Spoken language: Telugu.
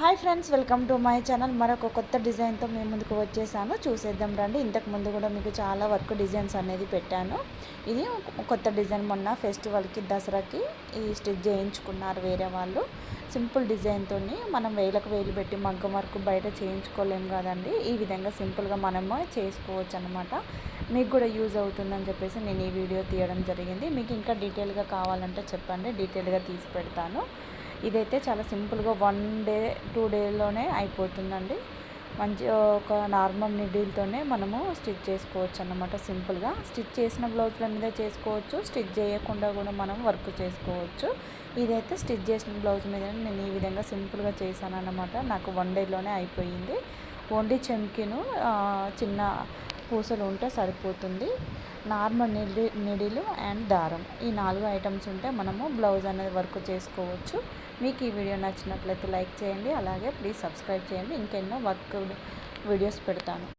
Hi friends welcome to my channel. మరొక కొత్త డిజైన్తో మేము ముందుకు వచ్చేసాను. చూసేద్దాం రండి. ఇంతకు ముందు కూడా మీకు చాలా వర్క్ డిజైన్స్ అనేది పెట్టాను. ఇది కొత్త డిజైన్. మొన్న ఫెస్టివల్కి దసరాకి ఈ స్టిచ్ చేయించుకున్నారు వేరే వాళ్ళు. సింపుల్ డిజైన్తో మనం వేలకు వేలు పెట్టి మగ్గం వర్క్ బయట చేయించుకోలేము కదండి. ఈ విధంగా సింపుల్గా మనము చేసుకోవచ్చు అనమాట మీకు కూడా యూజ్ అవుతుందని చెప్పేసి నేను ఈ వీడియో తీయడం జరిగింది. మీకు ఇంకా డీటెయిల్గా కావాలంటే చెప్పండి. డీటెయిల్గా తీసి పెడతాను. ఇదైతే చాలా సింపుల్గా వన్ డే టూ డేలోనే అయిపోతుందండి. మంచి ఒక నార్మల్ నిడిల్తోనే మనము స్టిచ్ చేసుకోవచ్చు అన్నమాట సింపుల్గా. స్టిచ్ చేసిన బ్లౌజ్ల మీద చేసుకోవచ్చు. స్టిచ్ చేయకుండా కూడా మనం వర్క్ చేసుకోవచ్చు. ఇదైతే స్టిచ్ చేసిన బ్లౌజ్ మీద నేను ఈ విధంగా సింపుల్గా చేశాను అన్నమాట నాకు వన్ డేలోనే అయిపోయింది. ఓన్లీ చెంకిను చిన్న పూసలు ఉంటే సరిపోతుంది. నార్మల్ నిడి నిడిలు అండ్ దారం. ఈ నాలుగు ఐటమ్స్ ఉంటే మనము బ్లౌజ్ అనేది వర్క్ చేసుకోవచ్చు. మీకు ఈ వీడియో నచ్చినట్లయితే లైక్ చేయండి. అలాగే ప్లీజ్ సబ్స్క్రైబ్ చేయండి. ఇంకెన్నో వర్క్ వీడియోస్ పెడతాను.